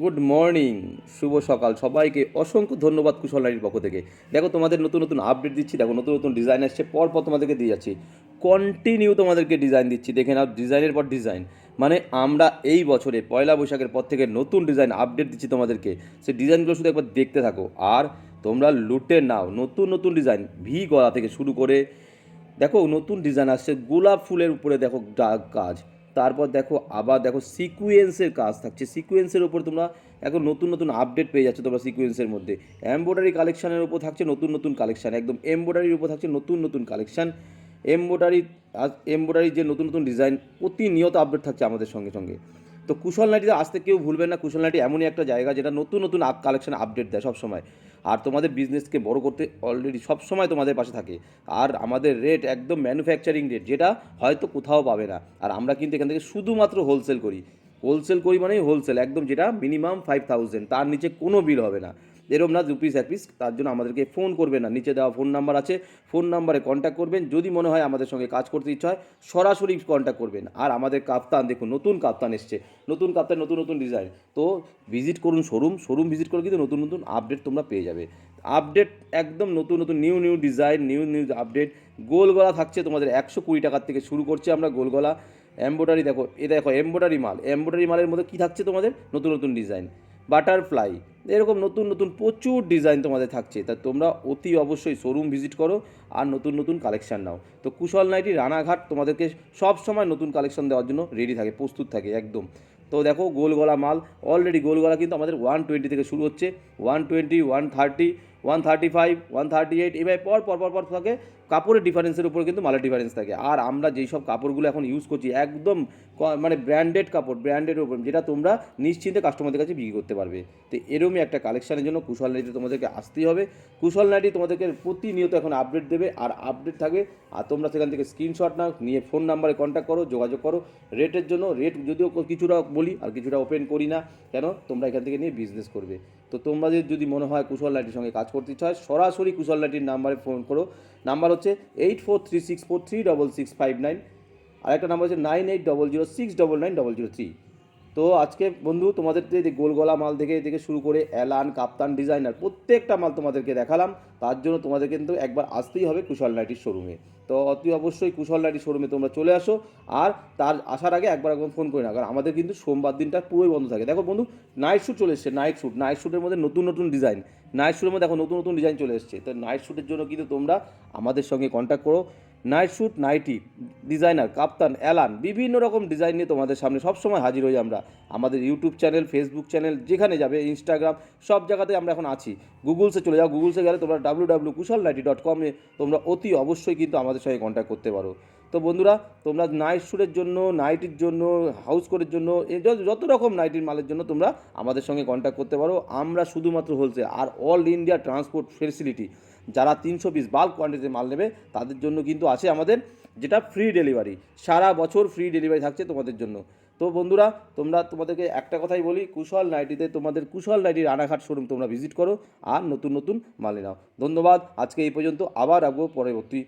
Good morning, শুভ সকাল। সবাইকে অসংখ্য ধন্যবাদ কুশল পক্ষ থেকে। দেখো, তোমাদের নতুন নতুন আপডেট দিচ্ছি। দেখো, নতুন নতুন ডিজাইন আসছে। পর পর তোমাদেরকে দিয়ে যাচ্ছি। কন্টিনিউ তোমাদেরকে ডিজাইন দিচ্ছি। দেখে নাও ডিজাইনের পর ডিজাইন মানে আমরা এই বছরে, পয়লা বৈশাখের পর থেকে নতুন ডিজাইন আপডেট দিচ্ছি তোমাদেরকে। সেই ডিজাইনগুলো শুধু একবার দেখতে থাকো। আর তোমরা লুটে নাও। নতুন নতুন ডিজাইন ভি গলা থেকে শুরু করে, দেখো, নতুন ডিজাইন আসছে। গোলাপ ফুলের উপরে দেখো কাজ তারপর দেখো আবার দেখো সিকুয়েন্সের কাজ থাকছে। সিকুয়েন্সের উপর তোমরা এখন নতুন নতুন আপডেট পেয়ে যাচ্ছ তোমরা সিকুয়েন্সের মধ্যে। এমব্রয়ডারি কালেকশনের উপর থাকছে নতুন নতুন কালেকশন একদম এমব্রয়ডারির উপর থাকছে নতুন নতুন কালেকশন এমব্রয়ডারি এমব্রয়ডারি যে নতুন নতুন ডিজাইন প্রতিনিয়ত আপডেট থাকছে আমাদের সঙ্গে সঙ্গে। তো কুশল নাইটিতে আসতে কেউ ভুলবেন না, কুশল নাইটি এমনই একটা জায়গা যেটা নতুন নতুন কালেকশন আপডেট দেয় সবসময়। আর তোমাদের বিজনেসকে বড় করতে অলরেডি সবসময় তোমাদের পাশে থাকে। আর আমাদের রেট একদম ম্যানুফ্যাকচারিং রেট যেটা হয়তো কোথাও পাবে না। আর আমরা কিন্তু এখান থেকে শুধুমাত্র হোলসেল করি। হোলসেল করি মানেই হোলসেল একদম যেটা মিনিমাম ফাইভ থাউজেন্ড তার নিচে কোনো বিল হবে না। এরম না দু পিস এক পিস তার জন্য আমাদেরকে ফোন করবেন না। নিচে দেওয়া ফোন নাম্বার আছে, ফোন নাম্বারে কন্ট্যাক্ট করবেন। যদি মনে হয় আমাদের সঙ্গে কাজ করতে ইচ্ছা হয়, সরাসরি কন্ট্যাক্ট করবেন। আর আমাদের কাপ্তান, দেখুন, নতুন কাপ্তান এসছে। নতুন কাপ্তান, নতুন নতুন ডিজাইন তো ভিজিট করুন শোরুম শোরুম ভিজিট করে কিন্তু নতুন নতুন আপডেট তোমরা পেয়ে যাবে। আপডেট একদম নতুন নতুন new new design new new update গোল গলা থাকছে তোমাদের একশো কুড়ি টাকার থেকে শুরু করছি আমরা গোল গলা এমব্রয়ডারি দেখো, এ দেখো এমব্রয়ডারি মাল। এমব্রয়ডারি মালের মধ্যে কী থাকছে তোমাদের? নতুন নতুন ডিজাইন বাটারফ্লাই। এরকম নতুন নতুন প্রচুর ডিজাইন তোমাদের থাকছে। তা তোমরা অতি অবশ্যই শোরুম ভিজিট করো আর নতুন নতুন কালেকশান নাও। তো কুশল নাইটি রানাঘাট তোমাদেরকে সব সময় নতুন কালেকশন দেওয়ার জন্য রেডি থাকে, প্রস্তুত থাকে একদম। তো দেখো গোলগলা মাল। অলরেডি গোলগলা কিন্তু আমাদের ওয়ান টোয়েন্টি থেকে শুরু হচ্ছে। One twenty one thirty one thirty five one thirty eight এভাবে পর পর পর পর থাকে কাপড়ের ডিফারেন্সের উপরে কিন্তু মালের ডিফারেন্স থাকে। আর আমরা যেই সব কাপড়গুলো এখন ইউজ করছি, একদম মানে ব্র্যান্ডেড কাপড় ব্র্যান্ডের উপর, যেটা তোমরা নিশ্চিন্তে কাস্টমারদের কাছে বিক্রি করতে পারবে। তো এরমই একটা কালেকশানের জন্য কুশল নাইটি তোমাদেরকে আসতেই হবে। কুশল নাইটি তোমাদেরকে প্রতিনিয়ত এখন আপডেট দেবে, আর আপডেট থাকবে, আর তোমরা সেখান থেকে স্ক্রিনশট নাও, নিয়ে ফোন নাম্বারে কন্ট্যাক্ট করো, যোগাযোগ করো। রেটের জন্য রেট যদিও কিছুটা বলি, আর কিছুটা ওপেন করি না, কেন? তোমরা এখান থেকে নিয়ে বিজনেস করবে। তো তোমাদের যদি মনে হয় কুশল লাইটির সঙ্গে কাজ করতে ইচ্ছা হয়, সরাসরি কুশল লাইটির নাম্বারে ফোন করো। নাম্বার হচ্ছে eight four three six four three double six five nine. আর একটা নাম্বার হচ্ছে nine eight double zero six double nine double zero three. তো আজকে বন্ধু তোমাদের যে গোলগলা মাল থেকে থেকে শুরু করে অ্যালান, কাপ্তান, ডিজাইনার প্রত্যেকটা মাল তোমাদেরকে দেখালাম। তার জন্য তোমাদের কিন্তু একবার আসতেই হবে কুশল নাইটির শোরুমে তো অতি অবশ্যই কুশল নাইটির শোরুমে তোমরা চলে আসো। আর তার আসার আগে একবার একবার ফোন করে না কারণ আমাদের কিন্তু সোমবার দিনটা পুরোই বন্ধ থাকে। দেখো বন্ধু নাইট শ্যুট চলে এসছে নাইট শ্যুট নাইট শ্যুটের মধ্যে নতুন নতুন ডিজাইন নাইট শ্যুটের মধ্যে দেখো নতুন নতুন ডিজাইন চলে এসছে। তো নাইট শ্যুটের জন্য কিন্তু তোমরা আমাদের সঙ্গে কন্ট্যাক্ট করো। Night suit nightie, designer, kaftan, Alan, বিভিন্ন রকম ডিজাইন নিয়ে তোমাদের সামনে সবসময় হাজির হই আমরা। আমাদের ইউটিউব চ্যানেল ফেসবুক চ্যানেল, যেখানে যাবে ইনস্টাগ্রাম সব জায়গাতে আমরা এখন আছি। গুগলসে চলে যাও, গুগলসে গেলে তোমরা W W Kushal nightie dot কমে তোমরা অতি অবশ্যই কিন্তু আমাদের সঙ্গে কন্ট্যাক্ট করতে পারো। তো বন্ধুরা, তোমরা নাইট শ্যুটের জন্য, নাইটির জন্য হাউস কোটের জন্য যত রকম নাইটির মালের জন্য তোমরা আমাদের সঙ্গে কন্ট্যাক্ট করতে পারো। আমরা শুধুমাত্র হোলসেল আর অল ইন্ডিয়া ট্রান্সপোর্ট ফেসিলিটি যারা তিনশো পিস বাল্ক কোয়ান্টিটিতে মাল নেবে, তাদের জন্য কিন্তু আছে আমাদের যেটা ফ্রি ডেলিভারি সারা বছর ফ্রি ডেলিভারি থাকছে তোমাদের জন্য। তো বন্ধুরা, তোমরা তোমাদেরকে একটা কথাই বলি, কুশল নাইটিতে তোমাদের কুশল নাইটি রানাঘাট শোরুম তোমরা ভিজিট করো আর নতুন নতুন মালে নাও ধন্যবাদ, আজকে এই পর্যন্ত আবার রাখব পরবর্তী